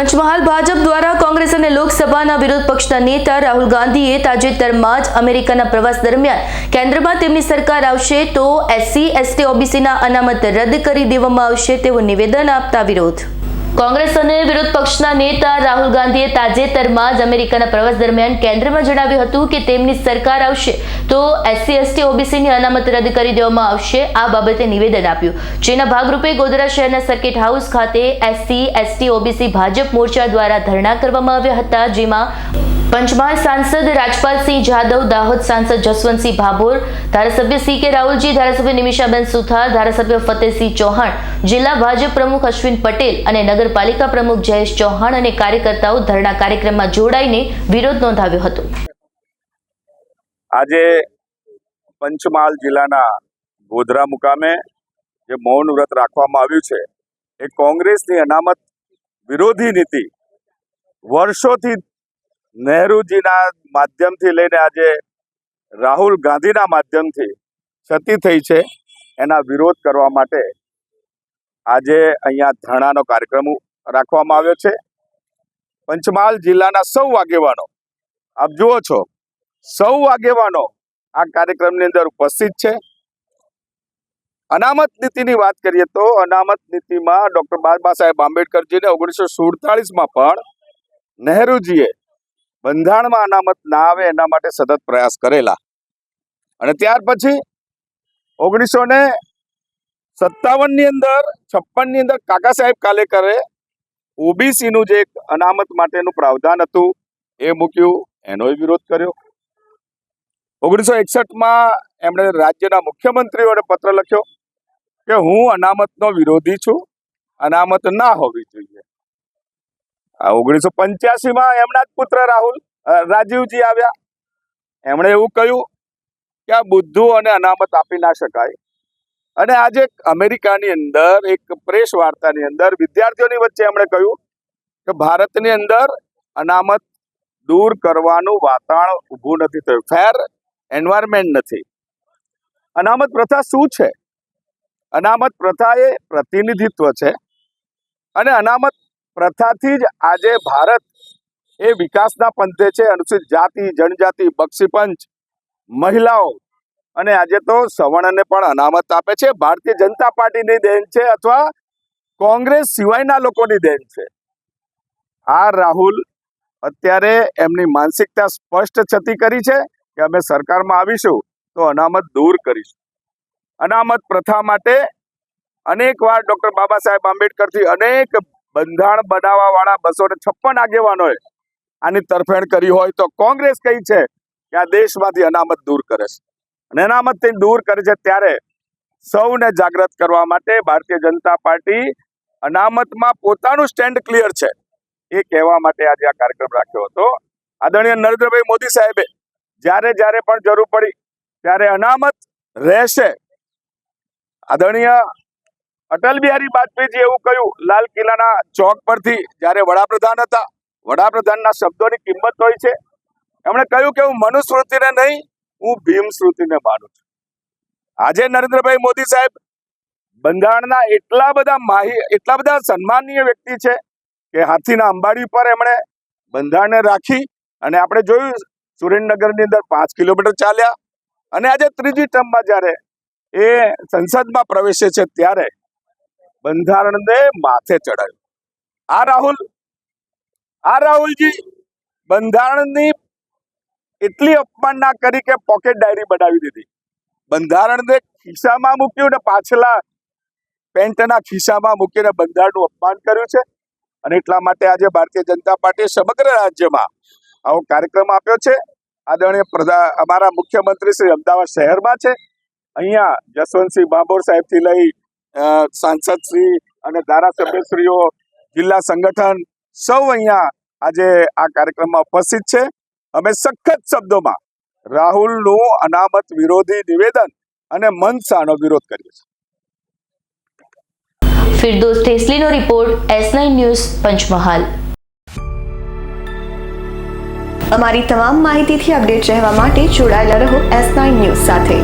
પંચમહાલ ભાજપ દ્વારા કોંગ્રેસ અને લોકસભાના વિરોધ પક્ષના નેતા રાહુલ ગાંધીએ તાજેતરમાં જ અમેરિકાના પ્રવાસ દરમિયાન કેન્દ્રમાં તેમની સરકાર આવશે તો એસસી, એસટી, ઓબીસીના અનામત રદ કરી દેવામાં આવશે તેવું નિવેદન આપતા વિરોધ. કોંગ્રેસ અને વિરોધ પક્ષના નેતા રાહુલ ગાંધીએ તાજેતરમાં જ અમેરિકાના પ્રવાસ દરમિયાન કેન્દ્રમાં જણાવ્યું હતું કે તેમની સરકાર આવશે તો એસસી, એસટી, ઓબીસીની અનામત રદ કરી દેવામાં આવશે. આ બાબતે નિવેદન આપ્યું. જેના ભાગરૂપે ગોધરા શહેરના સર્કિટ હાઉસ ખાતે SC, ST, OBC Bhajap Morcha દ્વારા ધરણા કરવામાં આવ્યા હતા, જેમાં પંચમહાલ સાંસદ રાજપાલસિંહ જાદવ, દાહોદ સાંસદ જસવંતસિંહ ભાભોર, ધારાસભ્ય સી કે રાહુલજી, ધારાસભ્ય નિમિષાબેન સુથાર, ધારાસભ્ય ફતેહસિંહ ચૌહાણ, જિલ્લા ભાજપ પ્રમુખ અશ્વિન પટેલ અને નગરપાલિકા પ્રમુખ જયેશ ચૌહાણ અને કાર્યકર્તાઓ ધરણા કાર્યક્રમમાં જોડાઈને વિરોધ નોંધાવ્યો હતો. આજે પંચમહાલ જિલ્લાના ગોધરા મુકામે જે મૌન વ્રત રાખવામાં આવ્યું છે, એ કોંગ્રેસની અનામત વિરોધી નીતિ વર્ષોથી નહેરુજીના માધ્યમથી લઈને આજે રાહુલ ગાંધીના માધ્યમથી છતી થઈ છે, એના વિરોધ કરવા માટે આજે અહીંયા ધરણાનો કાર્યક્રમ રાખવામાં આવ્યો છે. પંચમહાલ જિલ્લાના સૌ આગેવાનો, આપ જુઓ છો, સૌ આગેવાનો આ કાર્યક્રમની અંદર ઉપસ્થિત છે. અનામત નીતિની વાત કરીએ તો અનામત નીતિમાં ડોક્ટર બાબા સાહેબ આંબેડકરજીને ઓગણીસો સુડતાલીસમાં પણ નહેરુજીએ બંધારણમાં અનામત ના આવે એના માટે સતત પ્રયાસ કરેલા. અને ત્યાર પછી ઓગણીસો ને સત્તાવનની અંદર, છપ્પનની અંદર કાકા સાહેબ કાલેકરે ઓબીસીનું જે અનામત માટેનું પ્રાવધાન હતું, એ મૂક્યું એનોય વિરોધ કર્યો. ઓગણીસો એકસઠમાં એમણે રાજ્યના મુખ્યમંત્રીઓને પત્ર લખ્યો કે હું અનામતનો વિરોધી છું, અનામત ના હોવી જોઈએ. ઓગણીસો પંચ્યાસીમાં એમના જ પુત્ર રાહુલ રાજીવજી આવ્યા. એમણે એવું કહ્યું કે આ બુદ્ધુ અને અનામત આપી ના શકાય. અને આજે અમેરિકાની અંદર એક પ્રેસ વાર્તાની અંદર વિદ્યાર્થીઓની વચ્ચે એમણે કહ્યું કે ભારતની અંદર અનામત દૂર કરવાનું વાતાવરણ ઊભું નથી થયું. ફેર એન્વાયરમેન્ટ નથી. અનામત પ્રથા શું છે? અનામત પ્રથા એ પ્રતિનિધિત્વ છે. અને અનામત પ્રથાથી જ આજે ભારત એ વિકાસના પંથે છે. અનુસૂચિત જાતિ, જનજાતિ, બક્ષીપંચ, મહિલાઓ અને આજે તો સવર્ણને પણ અનામત આપે છે. ભારતીય જનતા પાર્ટીની દેન છે અથવા કોંગ્રેસ સિવાયના લોકોની દેન છે? આ રાહુલ, અત્યારે એમની માનસિકતા સ્પષ્ટ છતી કરી છે કે અમે સરકારમાં આવીશું તો અનામત દૂર કરીશું. અનામત પ્રથા માટે અનેક વાર ડોક્ટર બાબા સાહેબ આંબેડકરથી અનેક બંધારણ બનાવવા વાળા બસો ને છપ્પન આગેવાનોએ આની તરફેણ કરી હોય તો કોંગ્રેસ કઈ છે કે આ દેશમાંથી અનામત દૂર કરે છે. અને અનામત દૂર કરે છે ત્યારે સૌને જાગૃત કરવા માટે ભારતીય જનતા પાર્ટી અનામતમાં પોતાનું સ્ટેન્ડ ક્લિયર છે. એ કહેવા માટે આજે આ કાર્યક્રમ રાખ્યો હતો. આદરણીય નરેન્દ્રભાઈ મોદી સાહેબે જ્યારે જ્યારે પણ જરૂર પડી ત્યારે અનામત રહેશે. આદરણીય અટલ બિહારી વાજપેયીજી એવું કહ્યું, લાલ કિલ્લાના ચોક પરથી જ્યારે વડાપ્રધાન હતા, વડાપ્રધાનના શબ્દોની કિંમત હોય છે. એમણે કહ્યું કે હું મનુસ્મૃતિને નહીં, હું ભીમ સ્મૃતિને માનું છું. આજે નરેન્દ્રભાઈ મોદી સાહેબ બંધારણના એટલા બધા માહી, એટલા બધા સન્માનીય વ્યક્તિ છે કે હાથીના અંબાડી પર એમણે બંધારણને રાખી અને આપણે જોયું, સુરેન્દ્રનગરની અંદર પાંચ કિલોમીટર ચાલ્યા. અને આજે ત્રીજી ટર્મમાં જ્યારે એ સંસદમાં પ્રવેશે છે, ત્યારે બંધારણને માથે ચડાવ્યું આ રાહુલ, આ રાહુલજી બંધારણની એટલી અપમાનના કરી કે પોકેટ ડાયરી બનાવી દીધી. બંધારણને ખિસ્સામાં મૂક્યું ને પાછલા પેન્ટના ખિસ્સામાં મૂકીને બંધારણનું અપમાન કર્યું છે. અને એટલા માટે આજે ભારતીય જનતા પાર્ટીએ સમગ્ર રાજ્યમાં આવો કાર્યક્રમ આપ્યો છે. આદરણીય પ્રધાન અમારા મુખ્યમંત્રી શ્રી અમદાવાદ શહેરમાં છે. અહીંયા જસવંતસિંહ બાબોર સાહેબથી લઈ સાંસદશ્રી અને ધારાસભ્યશ્રીઓ જિલ્લા સંગઠન સૌ અહીંયા આજે આ કાર્યક્રમમાં ઉપસ્થિત છે. અમે સખત શબ્દોમાં રાહુલનું અનામત વિરોધી નિવેદન અને મનસાનો વિરોધ કરીએ છીએ. Firdos ઠેસલીનો report S nine news Panchmahal અમારી તમામ માહિતીથી અપડેટ રહેવા માટે જોડાયેલા રહો એસ નાઇન ન્યૂઝ સાથે.